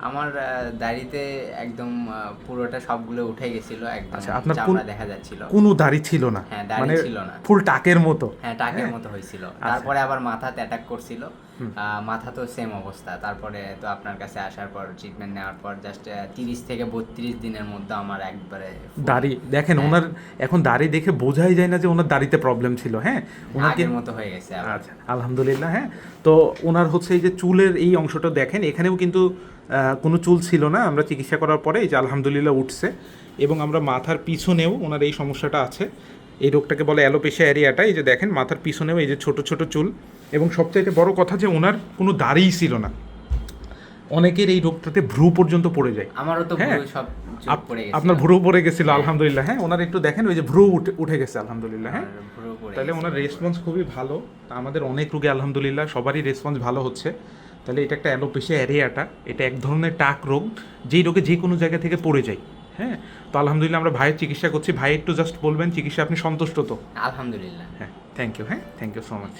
আমার দাড়িতে একদম পুরোটা সবগুলো উঠে গেছিল একদম আচ্ছা, আপনার চামড়া দেখা যাচ্ছিল। কোনো দাড়ি ছিল না? হ্যাঁ, দাড়ি মানে ছিল না। ফুল টাকের মতো? হ্যাঁ টাকের হ্যাঁ। মতো হয়েছিল। আচ্ছা। তারপরে আবার মাথাতে অ্যাটাক করছিল। মাথা তো সেম অবস্থা। তারপরে তো আপনার কাছে আসার পর ট্রিটমেন্ট নেওয়ার পর জাস্ট তিরিশ থেকে বত্রিশ দিনের মধ্যে আমার একবারে দাড়ি দেখেন হ্যাঁ। ওনার এখন দাড়ি দেখে বোঝাই যায় না যে ওনার দাড়িতে প্রবলেম ছিল হ্যাঁ? ওনার কি আগের মতো হয়ে গেছে আচ্ছা আলহামদুলিল্লাহ হ্যাঁ? তো ওনার হচ্ছে এই যে চুলের এই অংশটা দেখেন এখানেও কিন্তু কোনো চুল ছিল না। আমরা চিকিৎসা করার পরে এই যে আলহামদুলিল্লাহ উঠছে এবং আমরা মাথার পিছনেও ওনার এই সমস্যাটা আছে। এই রোগটাকে বলে অ্যালোপেশিয়া এরিয়াটা। এই যে দেখেন মাথার পিছনেও এই যে ছোট ছোট চুল। এবং সবচাইতে বড় কথা যে ওনার কোনো দাড়িই ছিল না। অনেকের এই রোগটাতে ভ্রু পর্যন্ত পড়ে যায়। আমারও তো হ্যাঁ। সব আপনার ভ্রু পড়ে গেছিল আলহামদুলিল্লাহ। হ্যাঁ ওনার একটু দেখেন ওই যে ভ্রু উঠে উঠে গেছে আলহামদুলিল্লাহ। হ্যাঁ তাহলে ওনার রেসপন্স খুবই ভালো। তা আমাদের অনেক রোগী আলহামদুলিল্লাহ সবারই রেসপন্স ভালো হচ্ছে। তাহলে এটা একটা অ্যালোপেশিয়া অ্যারিয়াটা এটা এক ধরনের টাক রোগ যেই রোগে যে কোনো জায়গা থেকে পড়ে যায় হ্যাঁ? তো আলহামদুলিল্লাহ আমরা ভাইয়ের চিকিৎসা করছি। ভাই একটু জাস্ট বলবেন চিকিৎসা আপনি সন্তুষ্ট তো? আলহামদুলিল্লাহ। হ্যাঁ থ্যাংক ইউ হ্যাঁ? Thank you so much